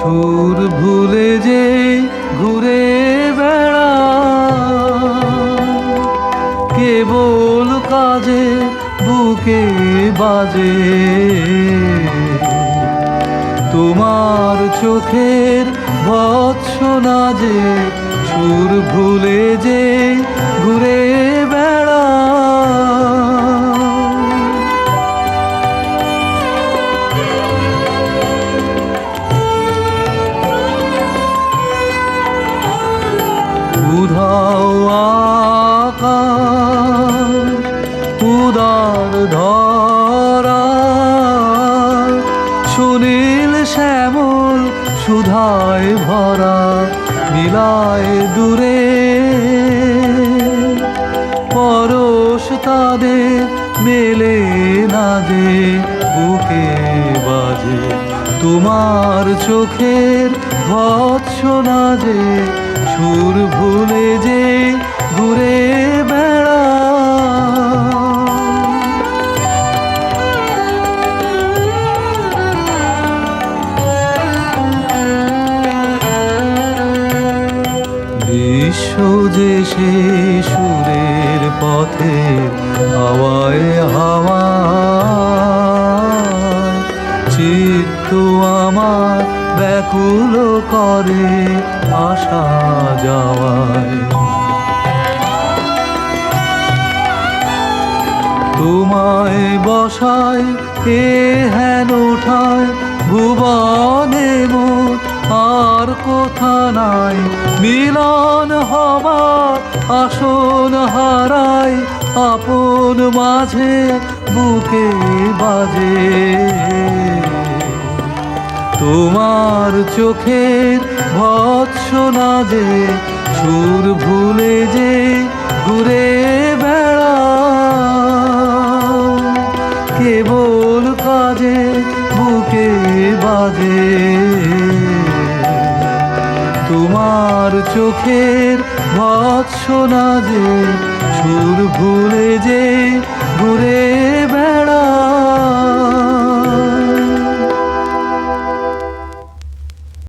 সুর ভুলে যে ঘুরে বেড়া। কেবল কাজে বুকে বাজে। তোমার চোখের ভৎসনা যে সুর ভুলে যে ঘুরে উধাও আকাশ, উদার ধরা। সুনীল শ্যামল সুধায় ভরা মিলায় দূরে। পরশ তাদের মেলে না যে বুকে বাজে। তোমার চোখের ভৎসনা যে সুর ভুলে যে ঘুরে বেড়া। বিশ্ব যে সে সুরের পথে হাওয়ায় হাওয়ায় চিত্ত আমার ব্যাকুল করে আসা যাওয়ায়। তোমায় বসায়, এ হেন ওঠায় ভুবনে মোর আর কোথা নাই। মিলন হবার আসন হারাই আপন মাঝে বুকে বাজে। তোমার চোখের ভৎসনা যে, সুর ভুলে যে ঘুরে বেড়া কেবল কাজে বুকে বাজে। তোমার চোখের ভৎসনা যে, সুর ভুলে যে ঘুরে বেড়া